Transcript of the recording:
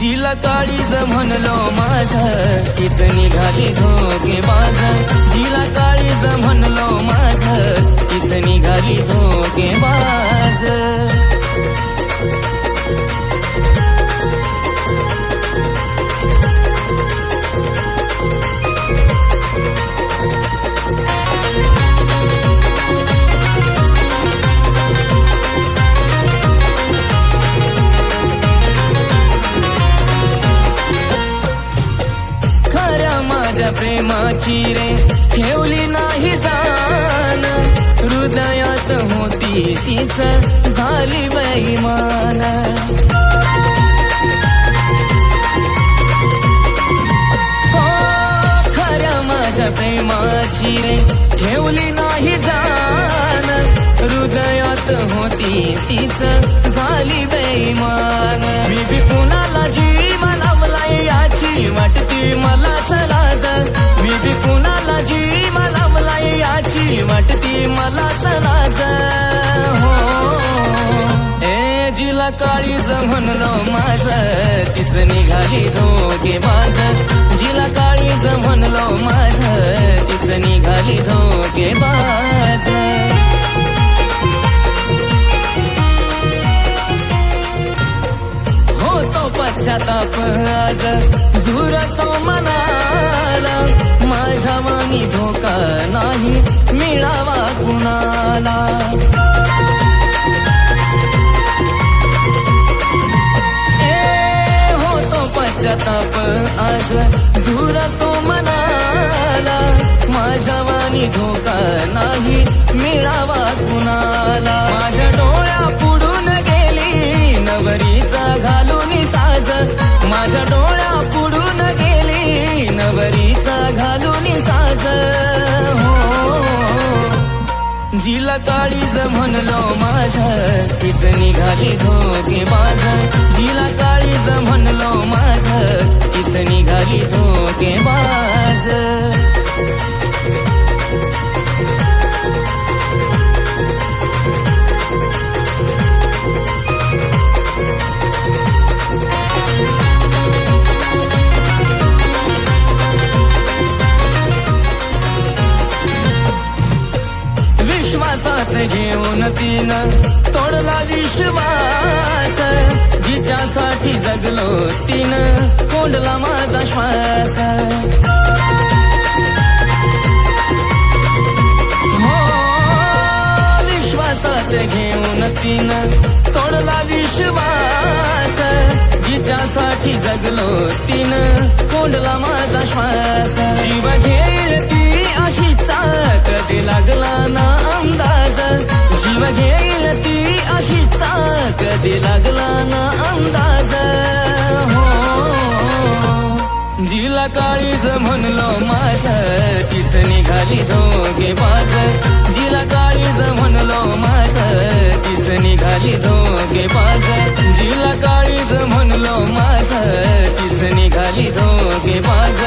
काळीज म्हणलो माझ. तिच निघाली धोके प्रेमाची रे ठेवली नाही जाण. हृदयात होती तीच झाली बैमान. हो खऱ्या माझ्या प्रेमाची रे ठेवली नाही जाण. हृदयात होती तीच झाली बैमान. मी बी कुणाला जीव काळीज म्हणलो माझ तिच निघाली धोके बाज जिला काळीज म्हणलो माझ तिच निघाली धोके बाज होतो पश्चाताप आज झुरतो मनाला. माझ्या मनी धोका नाही मिळावा कुणाला? जिला काळीज म्हणलो माझ तीच निघाली धोके माझ. विश्वासात घेऊन तीन तोडला विश्वास. जिच्यासाठी जगलो तीन कोंडला माझा श्वास. हो विश्वासात घेऊन तीन तोडला विश्वास. जिच्यासाठी जगलो तीन कोंडला माझा श्वास. जीव घे घेईल ती अशीचा कधी लागला ना अंदाज. हो. जिला काळीज म्हणलो माझ तीच निघाली दोघे बाज. जिला काळीज म्हणलो माझ तीच निघाली दोघे बाज. जिला काळीज म्हणलो माझ तीच निघाली दोघे बाज.